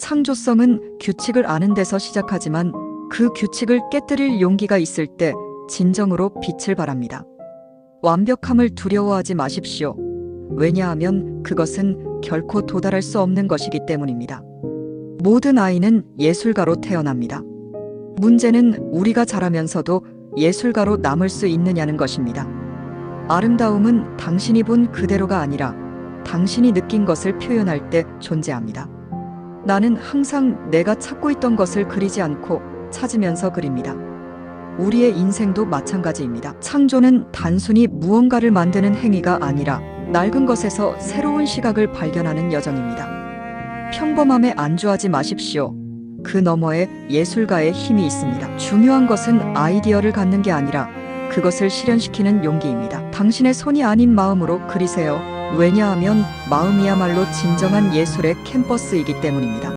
창조성은 규칙을 아는 데서 시작하지만 그 규칙을 깨뜨릴 용기가 있을 때 진정으로 빛을 발합니다. 완벽함을 두려워하지 마십시오. 왜냐하면 그것은 결코 도달할 수 없는 것이기 때문입니다. 모든 아이는 예술가로 태어납니다. 문제는 우리가 자라면서도 예술가로 남을 수 있느냐는 것입니다. 아름다움은 당신이 본 그대로가 아니라 당신이 느낀 것을 표현할 때 존재합니다. 나는 항상 내가 찾고 있던 것을 그리지 않고 찾으면서 그립니다. 우리의 인생도 마찬가지입니다. 창조는 단순히 무언가를 만드는 행위가 아니라 낡은 것에서 새로운 시각을 발견하는 여정입니다. 평범함에 안주하지 마십시오. 그 너머에 예술가의 힘이 있습니다. 중요한 것은 아이디어를 갖는 게 아니라 그것을 실현시키는 용기입니다. 당신의 손이 아닌 마음으로 그리세요. 왜냐하면 마음이야말로 진정한 예술의 캠퍼스이기 때문입니다.